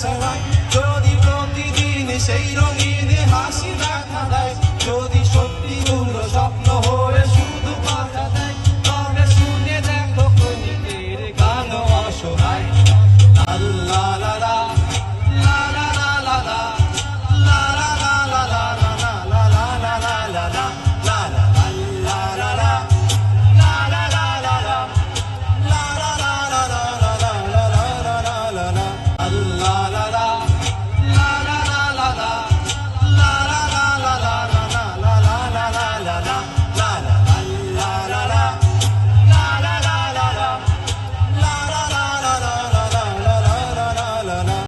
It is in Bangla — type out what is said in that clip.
যদি প্রতিদিন সেই রঙিন হাসি দেখা দেয় যদি